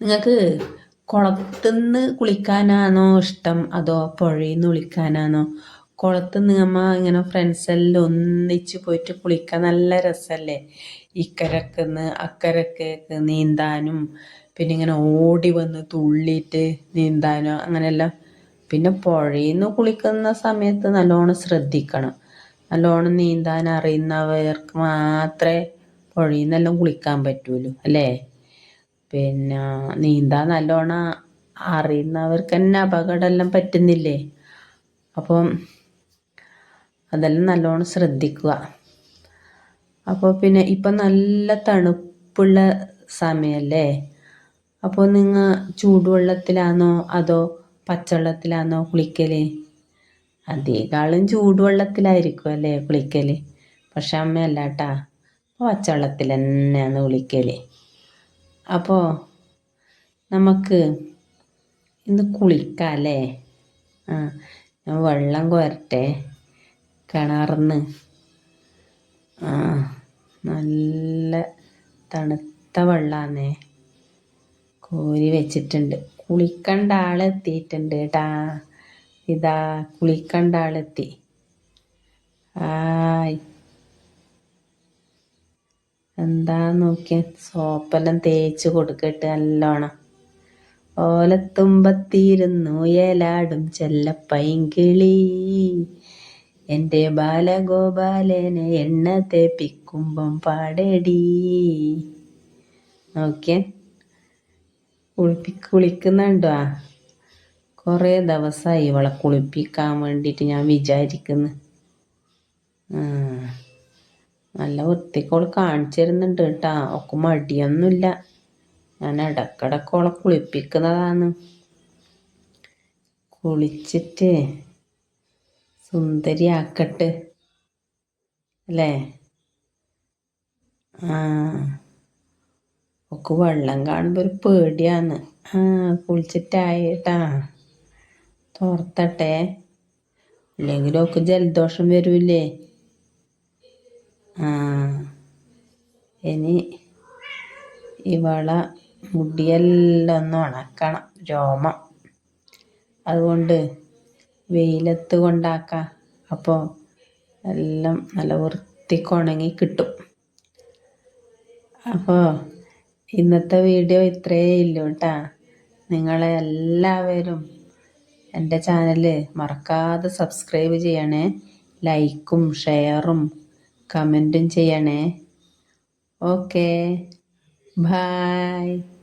നിങ്ങൾക്ക് കുളത്തുനിന്ന് കുളിക്കാനാണോ ഇഷ്ടം? അതോ പുഴയിൽ നിന്ന് കുളിക്കാനാണോ? കുളത്തുനിന്ന് നമ്മ ഇങ്ങനെ ഫ്രണ്ട്സെല്ലാം ഒന്നിച്ച് പോയിട്ട് കുളിക്കാൻ നല്ല രസമല്ലേ ഇക്കരക്കുന്ന് അക്കരക്കേക്ക് നീന്താനും പിന്നെ ഇങ്ങനെ ഓടി വന്ന് തുള്ളിയിട്ട് നീന്താനും അങ്ങനെയെല്ലാം. പിന്നെ പുഴയിൽ നിന്ന് കുളിക്കുന്ന സമയത്ത് നല്ലോണം ശ്രദ്ധിക്കണം. നല്ലോണം നീന്താൻ അറിയുന്നവർക്ക് മാത്രമേ പുഴയിൽ നിന്നെല്ലാം കുളിക്കാൻ പറ്റുള്ളൂ അല്ലേ? പിന്നെ നീന്താൻ നല്ലോണം അറിയുന്നവർക്ക് തന്നെ അപകടമെല്ലാം പറ്റുന്നില്ലേ? അപ്പം അതെല്ലാം നല്ലോണം ശ്രദ്ധിക്കുക. അപ്പോൾ പിന്നെ ഇപ്പം നല്ല തണുപ്പുള്ള സമയമല്ലേ അപ്പോൾ നിങ്ങൾ ചൂടുവെള്ളത്തിലാണോ അതോ പച്ചവെള്ളത്തിലാണോ കുളിക്കൽ അധികാളും ചൂടുവെള്ളത്തിലായിരിക്കും അല്ലേ കുളിക്കൽ പക്ഷെ അമ്മയല്ല കേട്ടാ പച്ചവെള്ളത്തിൽ തന്നെയാണ് കുളിക്കൽ അപ്പോൾ നമുക്ക് ഇന്ന് കുളിക്കാം അല്ലേ ആ ഞാൻ വെള്ളം കോരട്ടെ. കിണറിന്ന്. ആ നല്ല തണുത്ത വെള്ളാന്നേ. കോരി വെച്ചിട്ടുണ്ട്. കുളിക്കണ്ട ആളെത്തിയിട്ടുണ്ട് കേട്ടാ. ഇതാ കുളിക്കണ്ട ആളെത്തി ആയ് എന്താ നോക്കിയ? സോപ്പെല്ലാം തേച്ച് കൊടുക്കട്ട് നല്ലോണം. ഓലത്തുമ്പത്തിരുന്നു ഏലാടും ചെല്ലപ്പൈങ്കിളി എന്റെ ബാലഗോപാലനെ എണ്ണ തേപ്പിക്കുമ്പം പാടടി. നോക്കിയ? കുളിപ്പി കുളിക്കുന്നുണ്ടോ? കുറേ ദിവസമായി ഇവളെ കുളിപ്പിക്കാൻ വേണ്ടിയിട്ട് ഞാൻ വിചാരിക്കുന്നു. നല്ല വൃത്തിക്കോൾ കാണിച്ചു തരുന്നുണ്ട് കേട്ടാ. ഒക്കെ മടിയൊന്നുമില്ല. ഞാൻ ഇടക്കിടക്ക് ഓളെ കുളിപ്പിക്കുന്നതാണ്. കുളിച്ചിട്ട് സുന്ദരിയാക്കട്ട്. അല്ലേ? ആ. ഒക്കെ വെള്ളം കാണുമ്പോൾ ഒരു പേടിയാണ്. ആ കുളിച്ചിട്ടായിട്ടാ തോർത്തട്ടെ ഇല്ലെങ്കിലും ഒക്കെ ജലദോഷം വരൂലേ ആ. ഈ വള മുടിയെല്ലാം ഒന്ന് ഉണക്കണം രോമം. അതുകൊണ്ട് വെയിലത്ത് കൊണ്ടാക്കാം. അപ്പോൾ എല്ലാം നല്ല വൃത്തിക്ക് ഉണങ്ങി കിട്ടും. അപ്പോൾ ഇന്നത്തെ വീഡിയോ ഇത്രയേ ഉള്ളൂ കേട്ടാ നിങ്ങളെ എല്ലാവരും എന്റെ ചാനൽ മറക്കാതെ സബ്സ്ക്രൈബ് ചെയ്യണേ. ലൈക്കും ഷെയറും കമന്റും ചെയ്യണേ. ഓക്കേ. ബായ്